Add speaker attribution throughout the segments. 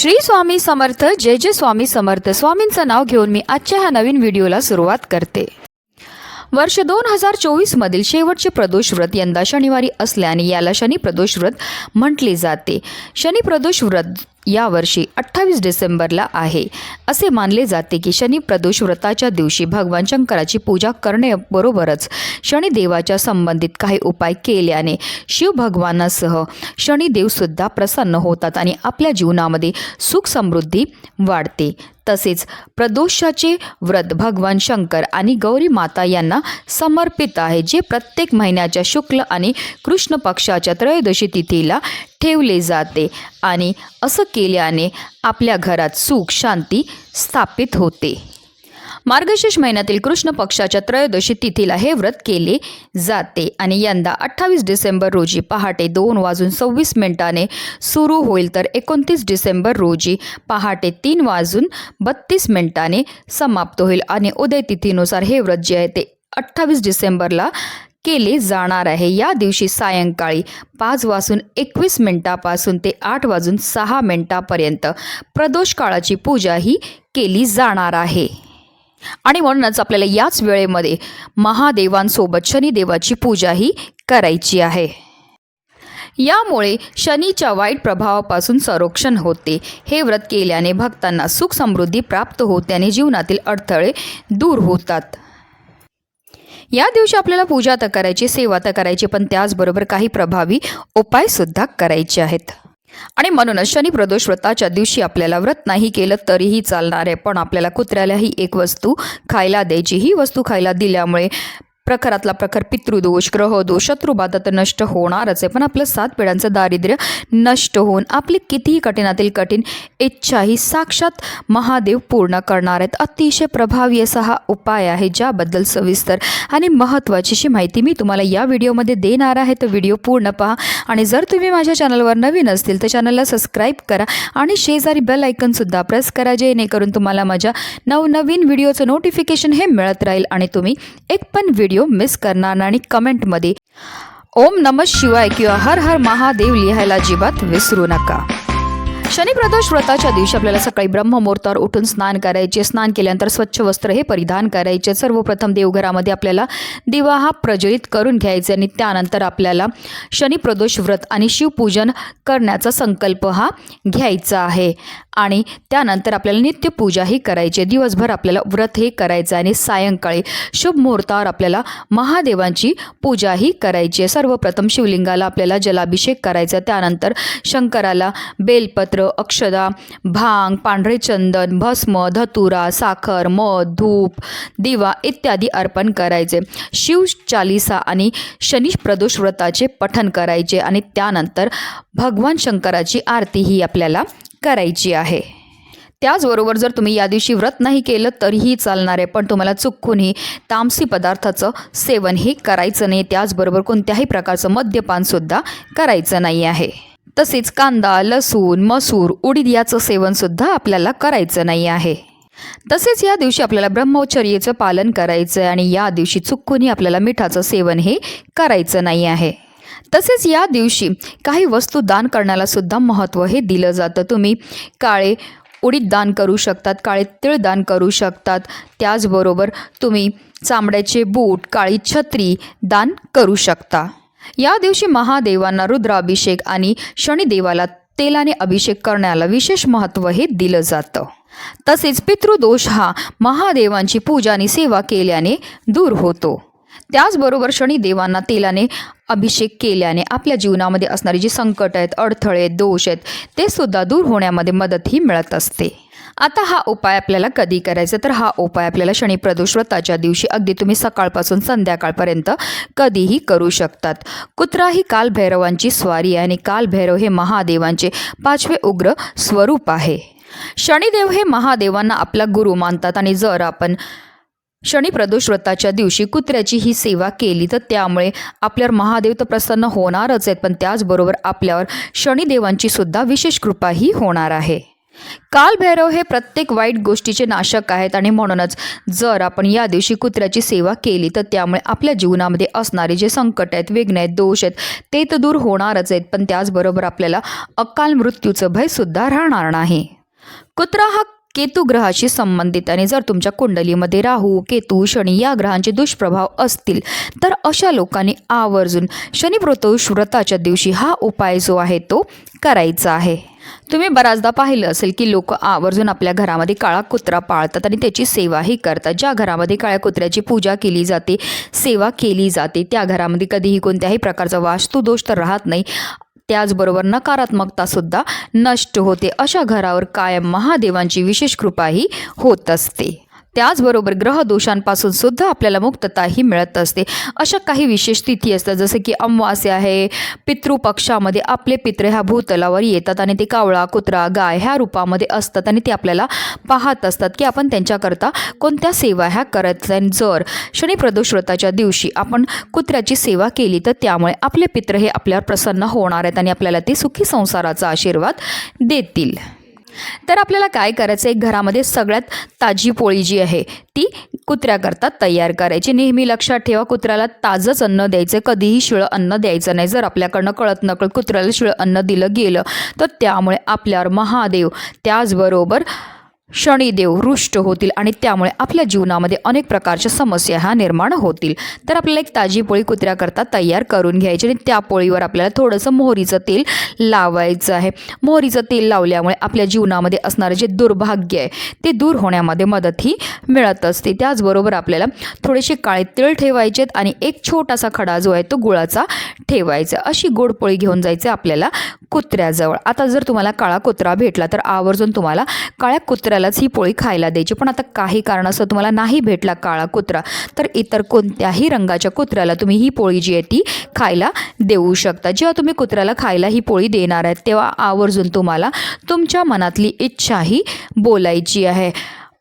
Speaker 1: श्री स्वामी समर्थ जय जय स्वामी समर्थ. स्वामींचं नाव घेऊन मी आजच्या ह्या नवीन व्हिडिओला सुरुवात करते. वर्ष दोन हजार चोवीसमधील शेवटचे प्रदोष व्रत यंदा शनिवारी असल्याने याला शनी प्रदोष व्रत म्हटले जाते. शनी प्रदोष व्रत यावर्षी अठ्ठावीस डिसेंबरला आहे. असे मानले जाते की शनी प्रदोष व्रताच्या दिवशी भगवान शंकराची पूजा करण्याबरोबरच शनिदेवाच्या संबंधित काही उपाय केल्याने शिव भगवानासह शनिदेवसुद्धा प्रसन्न होतात आणि आपल्या जीवनामध्ये सुख समृद्धी वाढते. तसेच प्रदोषाचे व्रत भगवान शंकर आणि गौरी माता यांना समर्पित आहे जे प्रत्येक महिन्याच्या शुक्ल आणि कृष्ण पक्षाच्या त्रयोदशी तिथीला ठेवले जाते आणि असं केल्याने आपल्या घरात सुख शांती स्थापित होते. मार्गशीर्ष महिन्यातील कृष्ण पक्षाच्या त्रयोदशी तिथीला हे व्रत केले जाते. आणि यंदा अठ्ठावीस डिसेंबर रोजी पहाटे दोन वाजून सव्वीस मिनिटाने सुरू होईल तर एकोणतीस डिसेंबर रोजी पहाटे तीन वाजून बत्तीस मिनिटाने समाप्त होईल. आणि उदय तिथीनुसार हे व्रत जे आहे ते अठ्ठावीस डिसेंबरला केले जाणार आहे. या दिवशी सायंकाळी पाच वाजून एकवीस मिनिटापासून ते आठ वाजून सहा मिनिटापर्यंत प्रदोष काळाची पूजा ही केली जाणार आहे. आणि म्हणूनच आपल्याला याच वेळेमध्ये महादेवांसोबत शनिदेवाची पूजाही करायची आहे. यामुळे शनीच्या वाईट प्रभावापासून संरक्षण होते. हे व्रत केल्याने भक्तांना सुख समृद्धी प्राप्त होते आणि जीवनातील अडथळे दूर होतात. या दिवशी आपल्याला पूजा तर करायची सेवा तर करायची पण त्याचबरोबर काही प्रभावी उपायसुद्धा करायचे आहेत. आणि म्हणूनच शनी प्रदोष व्रताच्या दिवशी आपल्याला व्रत नाही केलं तरीही चालणार आहे. पण आपल्याला कुत्र्यालाही एक वस्तू खायला द्यायची ही वस्तू खायला दिल्यामुळे प्रखरातला प्रखर पितृदोष ग्रहदोष शत्रुबाधा तर नष्ट होणारच आहे. पण आपलं सात पिढ्यांचं दारिद्र्य नष्ट होऊन आपली कितीही कठीणातील कठीण इच्छा ही साक्षात महादेव पूर्ण करणार आहेत. अतिशय प्रभावी असा हा उपाय आहे ज्याबद्दल सविस्तर आणि महत्त्वाची अशी माहिती मी तुम्हाला या व्हिडिओमध्ये देणार आहे. तर व्हिडिओ पूर्ण पहा आणि जर तुम्ही माझ्या चॅनलवर नवीन असतील तर चॅनलला सबस्क्राईब करा आणि शेजारी बेल ऐकनसुद्धा प्रेस करा जेणेकरून तुम्हाला माझ्या नवनवीन व्हिडिओचं नोटिफिकेशन हे मिळत राहील आणि तुम्ही एक पण व्हिडिओ मिस करणार नाही आणि कमेंटमध्ये ओम नमः शिवाय किंवा हर हर महादेव लिहायला अजिबात विसरू नका. शनी प्रदोष व्रताच्या दिवशी आपल्याला सकाळी ब्रह्ममुहूर्तावर उठून स्नान करायचे. स्नान केल्यानंतर स्वच्छ वस्त्र हे परिधान करायचे. सर्वप्रथम देवघरामध्ये आपल्याला दिवा हा प्रज्वलित करून घ्यायचे आणि त्यानंतर आपल्याला शनी प्रदोष व्रत आणि शिवपूजन करण्याचा संकल्प हा घ्यायचा आहे. आणि त्यानंतर आपल्याला नित्यपूजाही करायची. आहे. दिवसभर आपल्याला व्रत हे करायचं आहे आणि सायंकाळी शुभ मुहूर्तावर आपल्याला महादेवांची पूजाही करायची. आहे सर्वप्रथम शिवलिंगाला आपल्याला जलाभिषेक करायचा. त्यानंतर शंकराला बेलपत्र अक्षदा भांग पांढरे चंदन भस्म धतुरा साखर मध धूप दिवा इत्यादी अर्पण करायचे. शिव चालिसा आणि शनी प्रदोष व्रताचे पठन करायचे आणि त्यानंतर भगवान शंकराची आरती ही आपल्याला करायची आहे. त्याचबरोबर जर तुम्ही या दिवशी व्रत नाही केलं तरीही चालणार आहे पण तुम्हाला चुकूनही तामसी पदार्थाचं सेवन हे करायचं नाही त्याचबरोबर कोणत्याही प्रकारचं मद्यपानसुद्धा करायचं नाही आहे. तसेच कांदा लसूण मसूर उडीद याचं सेवनसुद्धा आपल्याला करायचं नाही आहे. तसेच या दिवशी आपल्याला ब्रह्मचर्याचं पालन करायचं आहे आणि या दिवशी चुकूनही आपल्याला मिठाचं सेवन हे करायचं नाही आहे. तसेच या दिवशी काही वस्तू दान करण्याला सुद्धा महत्त्व हे दिलं जातं. तुम्ही काळे उडीद दान करू शकतात काळे तिळ दान करू शकतात. त्याचबरोबर तुम्ही चांबड्याचे बूट काळी छत्री दान करू शकता. या दिवशी महादेवांना रुद्राभिषेक आणि शनिदेवाला तेलाने अभिषेक करण्याला विशेष महत्त्व हे दिलं जातं. तसेच पितृदोष हा महादेवांची पूजा आणि सेवा केल्याने दूर होतो. त्याचबरोबर शनिदेवांना तेलाने अभिषेक केल्याने आपल्या जीवनामध्ये असणारी जी संकट आहेत अडथळे आहेत, दोष आहेत ते सुद्धा दूर होण्यामध्ये मदतही मिळत असते. आता हा उपाय आपल्याला कधी करायचा? तर हा उपाय आपल्याला शनी प्रदोषव्रताच्या दिवशी अगदी तुम्ही सकाळपासून संध्याकाळपर्यंत कधीही करू शकतात. कुत्रा ही कालभैरवांची स्वारी आहे आणि कालभैरव हे महादेवांचे पाचवे उग्र स्वरूप आहे. शनिदेव हे महादेवांना आपला गुरु मानतात आणि जर आपण शनी प्रदोष व्रताच्या दिवशी कुत्र्याची ही सेवा केली तर त्यामुळे आपल्यावर महादेव तर प्रसन्न होणारच आहेत पण त्याचबरोबर आपल्यावर शनिदेवांची सुद्धा विशेष कृपाही होणार आहे. कालभैरव हे प्रत्येक वाईट गोष्टीचे नाशक आहेत आणि म्हणूनच जर आपण या दिवशी कुत्र्याची सेवा केली तर त्यामुळे आपल्या जीवनामध्ये असणारे जे संकट आहेत विघ्न आहेत दोष आहेत ते तर दूर होणारच आहेत पण त्याचबरोबर आपल्याला अकाल मृत्यूचं भयसुद्धा राहणार नाही. कुत्रा हा केतू ग्रहाशी संबंधित. आणि जर तुमच्या कुंडलीमध्ये राहू केतू शनी या ग्रहांचे दुष्प्रभाव असतील तर अशा लोकांनी आवर्जून शनिप्रतोष व्रताच्या दिवशी हा उपाय जो आहे तो करायचा आहे. तुम्ही बऱ्याचदा पाहिलं असेल की लोक आवर्जून आपल्या घरामध्ये काळा कुत्रा पाळतात आणि त्याची सेवाही करतात. ज्या घरामध्ये काळ्या कुत्र्याची पूजा केली जाते सेवा केली जाते त्या घरामध्ये कधीही कोणत्याही प्रकारचा वास्तुदोष तर राहत नाही. त्याचबरोबर नकारात्मकतासुद्धा नष्ट होते. अशा घरावर कायम महादेवांची विशेष कृपाही होत असते. त्याचबरोबर ग्रहदोषांपासून सुद्धा आपल्याला मुक्तताही मिळत असते. अशा काही विशेष तिथी असतात जसं की अमावास्या आहे पितृपक्षामध्ये आपले पित्र ह्या भूतलावर येतात आणि ते कावळा कुत्रा गाय ह्या रूपामध्ये असतात आणि ते आपल्याला पाहत असतात की आपण त्यांच्याकरता कोणत्या सेवा ह्या करत आणि जर शनिप्रदोष व्रताच्या दिवशी आपण कुत्र्याची सेवा केली तर त्यामुळे आपले पित्र हे आपल्यावर प्रसन्न होणार आहेत आणि आपल्याला ते सुखी संसाराचा आशीर्वाद देतील. तर आपल्याला काय करायचं? आहे घरामध्ये सगळ्यात ताजी पोळी जी आहे ती कुत्र्याकरता तयार करायची. नेहमी लक्षात ठेवा कुत्र्याला ताजंच अन्न द्यायचं. कधीही शिळं अन्न द्यायचं नाही. जर आपल्याकडनं कळत नकळत कुत्र्याला शिळं अन्न दिलं गेलं तर त्यामुळे आपल्यावर महादेव त्याचबरोबर शनिदेव रुष्ट होतील आणि त्यामुळे आपल्या जीवनामध्ये अनेक प्रकारच्या समस्या ह्या निर्माण होतील. तर आपल्याला एक ताजी पोळी कुत्र्याकरता तयार करून घ्यायची आणि त्या पोळीवर आपल्याला थोडंसं मोहरीचं तेल लावायचं आहे. मोहरीचं तेल लावल्यामुळे आपल्या जीवनामध्ये असणारं जे दुर्भाग्य आहे ते दूर होण्यामध्ये मदतही मिळत असते. त्याचबरोबर आपल्याला थोडेसे काळे तिळ ठेवायचे आणि एक छोटासा खडा जो आहे तो गुळाचा ठेवायचा अशी गोड पोळी घेऊन जायचं आपल्याला कुत्र्याजवळ. आता जर तुम्हाला काळा कुत्रा भेटला तर आवर्जून तुम्हाला काळ्या कुत्र्यालाच ही पोळी खायला द्यायची. पण आता काही कारणास्तव तुम्हाला नाही भेटला काळा कुत्रा तर इतर कोणत्याही रंगाच्या कुत्र्याला तुम्ही ही पोळी जी आहे ती खायला देऊ शकता. जेव्हा तुम्ही कुत्र्याला खायला ही पोळी देणार आहेत तेव्हा आवर्जून तुम्हाला तुमच्या मनातली इच्छाही बोलायची आहे.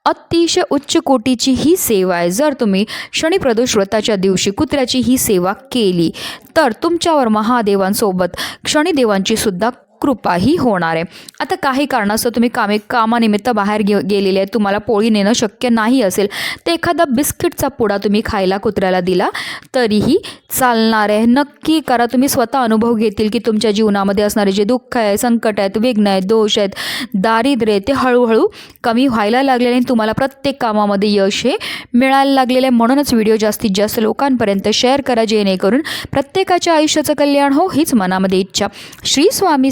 Speaker 1: अतिशय उच्च कोटीची ही सेवा आहे. जर तुम्ही शनिप्रदोष व्रताच्या दिवशी कुत्र्याची ही सेवा केली तर तुमच्यावर महादेवांसोबत शनिदेवांची सुद्धा कृपाही होणार आहे. आता काही कारणास्तव तुम्ही कामे कामानिमित्त बाहेर गे गेलेले आहेत. तुम्हाला पोळी नेणं शक्य नाही असेल. तर एखादा बिस्किटचा पुडा तुम्ही खायला कुत्र्याला दिला तरीही चालणार आहे. नक्की करा. तुम्ही स्वतः अनुभव घेतील की तुमच्या जीवनामध्ये असणारे जे दुःख आहे संकट आहेत विघ्न आहेत दोष आहेत दारिद्र्य आहे ते हळूहळू कमी व्हायला लागलेले आणि तुम्हाला प्रत्येक कामामध्ये यश हे मिळायला लागलेलं आहे. म्हणूनच व्हिडिओ जास्तीत जास्त लोकांपर्यंत शेअर करा जेणेकरून प्रत्येकाच्या आयुष्याचं कल्याण हो हीच मनामध्ये इच्छा. श्री स्वामी